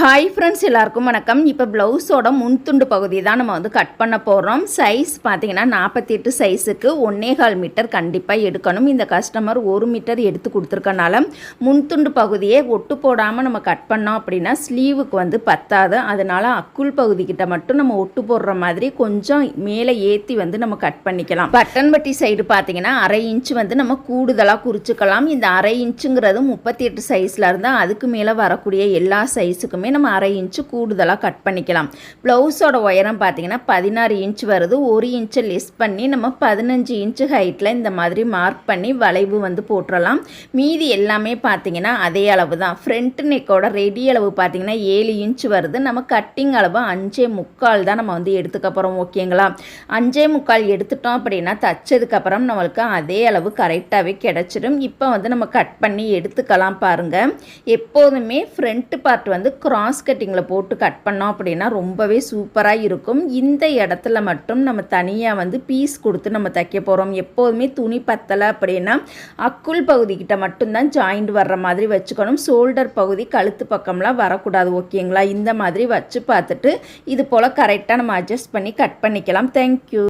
Hi friends எல்லாருக்கும் வணக்கம். இப்போ ப்ளவுஸோட முன்துண்டு பகுதி தான் நம்ம வந்து கட் பண்ண போகிறோம் சைஸ் பார்த்தீங்கன்னா நாற்பத்தி எட்டு சைஸுக்கு ஒன்னேகால் மீட்டர் கண்டிப்பாக எடுக்கணும். இந்த கஸ்டமர் ஒரு மீட்டர் எடுத்து கொடுத்துருக்கனால முன்துண்டு பகுதியே ஒட்டு போடாமல் நம்ம கட் பண்ணோம் அப்படின்னா ஸ்லீவுக்கு வந்து பத்தாது. அதனால் அக்குள் பகுதிக்கிட்ட மட்டும் நம்ம ஒட்டு போடுற மாதிரி கொஞ்சம் மேலே ஏற்றி வந்து நம்ம கட் பண்ணிக்கலாம். பட்டன் பட்டி சைடு பார்த்தீங்கன்னா அரை இன்ச் வந்து நம்ம கூடுதலாக குறிச்சிக்கலாம். இந்த அரை இன்ச்சுங்கிறது முப்பத்தி எட்டு சைஸில் இருந்தால் அதுக்கு மேலே வரக்கூடிய எல்லா சைஸுக்குமே நம்ம அரை இன்ச்சு கூடுதலாக கட் பண்ணிக்கலாம். ப்ளவுஸோட உயரம் பார்த்தீங்கன்னா பதினாறு இன்ச் வருது. ஒரு இன்ச்சை லெஸ் பண்ணி நம்ம பதினஞ்சு இன்ச்சு ஹைட்டில் இந்த மாதிரி மார்க் பண்ணி வளைவு வந்து போட்டுறலாம். மீதி எல்லாமே பார்த்தீங்கன்னா அதே அளவு தான் ஃப்ரண்ட் நெக்கோட ரெடி அளவு பார்த்தீங்கன்னா ஏழு இன்ச் வருது. நம்ம கட்டிங் அளவு அஞ்சே முக்கால் தான் நம்ம வந்து எடுத்துக்க போகிறோம் ஓகேங்களா அஞ்சே முக்கால் எடுத்துட்டோம் அப்படின்னா தச்சதுக்கப்புறம் நம்மளுக்கு அதே அளவு கரெக்டாகவே கிடச்சிடும் இப்போ வந்து நம்ம கட் பண்ணி எடுத்துக்கலாம் பாருங்கள் எப்போதுமே ஃப்ரண்ட் பார்ட் வந்து கிராஸ் கட்டிங்கில் போட்டு கட் பண்ணோம் அப்படின்னா ரொம்பவே சூப்பராக இருக்கும். இந்த இடத்துல மட்டும் நம்ம தனியாக வந்து பீஸ் கொடுத்து நம்ம தைக்க போகிறோம் எப்போதுமே துணி பத்தலை அப்படின்னா அக்குள் பகுதிக்கிட்ட மட்டும்தான் ஜாயிண்ட் வர்ற மாதிரி வச்சுக்கணும். ஷோல்டர் பகுதி கழுத்து பக்கம்லாம் வரக்கூடாது ஓகேங்களா இந்த மாதிரி வச்சு பார்த்துட்டு இது போல் கரெக்டாக நம்ம அட்ஜஸ்ட் பண்ணி கட் பண்ணிக்கலாம். தேங்க்யூ